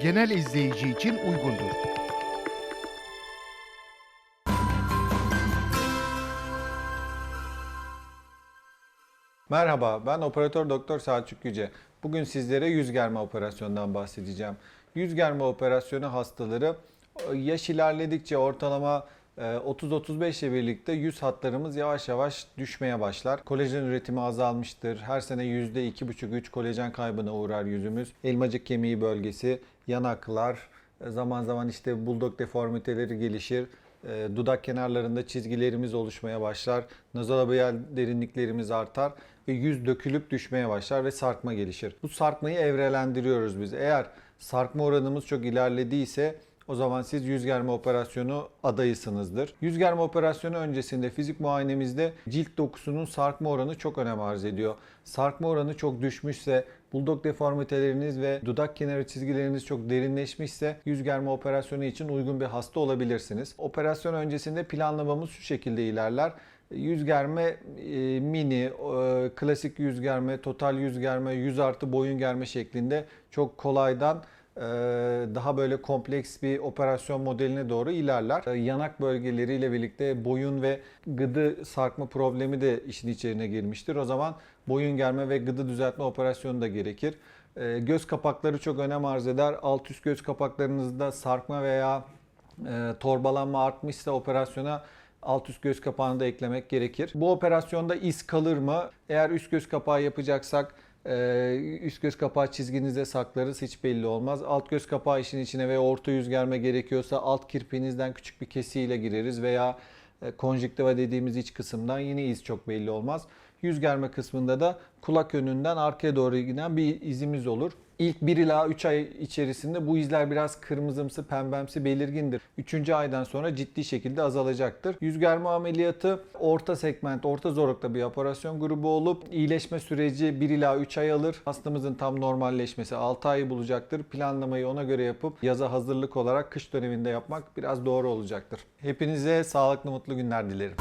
genel izleyici için uygundur. Merhaba, ben operatör doktor Selçuk Yüce. Bugün sizlere yüz germe operasyonundan bahsedeceğim. Yüz germe operasyonu hastaları e, yaş ilerledikçe ortalama 30-35 ile birlikte yüz hatlarımız yavaş yavaş düşmeye başlar. Kolajen üretimi azalmıştır. Her sene %2,5-3 kolajen kaybına uğrar yüzümüz. Elmacık kemiği bölgesi, yanaklar, e, zaman zaman işte buldog deformiteleri gelişir. E, dudak kenarlarında çizgilerimiz oluşmaya başlar. Nazolabial derinliklerimiz artar ve yüz dökülüp düşmeye başlar ve sarkma gelişir. Bu sarkmayı evrelendiriyoruz biz. Eğer sarkma oranımız çok ilerlediyse o zaman siz yüz germe operasyonu adayısınızdır. Yüz germe operasyonu öncesinde fizik muayenemizde cilt dokusunun sarkma oranı çok önem arz ediyor. Sarkma oranı çok düşmüşse, buldog deformiteleriniz ve dudak kenarı çizgileriniz çok derinleşmişse yüz germe operasyonu için uygun bir hasta olabilirsiniz. Operasyon öncesinde planlamamız şu şekilde ilerler. Yüz germe e, mini, e, klasik yüz germe, total yüz germe, yüz artı boyun germe şeklinde çok kolaydan daha böyle kompleks bir operasyon modeline doğru ilerler. E, Yanak bölgeleriyle birlikte boyun ve gıdı sarkma problemi de işin içine girmiştir. O zaman boyun germe ve gıdı düzeltme operasyonu da gerekir. E, Göz kapakları çok önem arz eder. Alt üst göz kapaklarınızda sarkma veya e, torbalanma artmışsa operasyona alt üst göz kapağını da eklemek gerekir. Bu operasyonda iz kalır mı? Eğer üst göz kapağı yapacaksak e, üst göz kapağı çizginizde saklarız hiç belli olmaz. Alt göz kapağı işin içine ve orta yüz germe gerekiyorsa alt kirpiğinizden küçük bir kesiyle gireriz veya e, konjüktiva dediğimiz iç kısımdan yine iz çok belli olmaz. Yüz germe kısmında da kulak önünden arkaya doğru giden bir izimiz olur. İlk 1 ila 3 ay içerisinde bu izler biraz kırmızımsı, pembemsi belirgindir. 3. aydan sonra ciddi şekilde azalacaktır. Yüz germe ameliyatı orta segment, orta zorlukta bir operasyon grubu olup iyileşme süreci 1 ila 3 ay alır. Hastamızın tam normalleşmesi 6 ayı bulacaktır. Planlamayı ona göre yapıp yaza hazırlık olarak kış döneminde yapmak biraz doğru olacaktır. Hepinize sağlıklı mutlu günler dilerim.